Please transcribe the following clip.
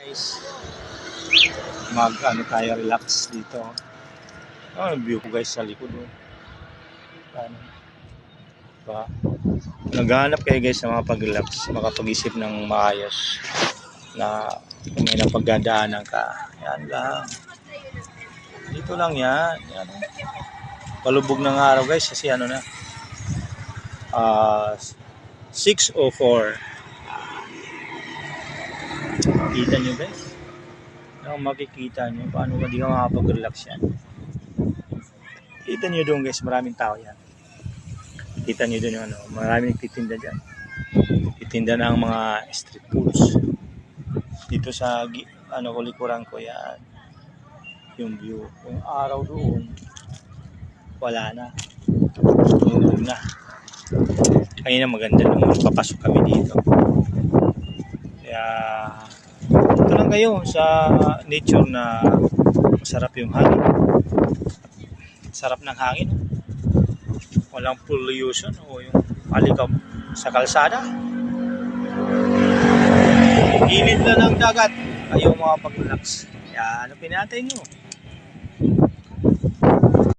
Guys, mag ano tayo relax dito. Oh, yung view ko guys sa likod. Oh. Ano? Ba? Naghahanap kayo guys ng mga pag-relax, makapag-isip ng maayos na may napagdadaanan ka. Yan lang. Dito lang yan. yan. Palubog ng araw guys kasi ano na. Ah, 6.04. Kita nyo guys? Ano makikita nyo? Paano ba di ka makapag-relax yan? Kita nyo doon guys, maraming tao yan. Kita nyo doon yung ano, maraming nagtitinda dyan. Titinda ng mga street foods. Dito sa ano kulikuran ko yan. Yung view. Yung araw doon, wala na. Tumunog na. Kanina maganda nung papasok kami dito. Kaya kayo sa nature na masarap yung hangin. Sarap ng hangin. Walang pollution o yung alikaw sa kalsada. Gilid na ng dagat. Ayaw makapag-relax. Kaya ano pinatay nyo?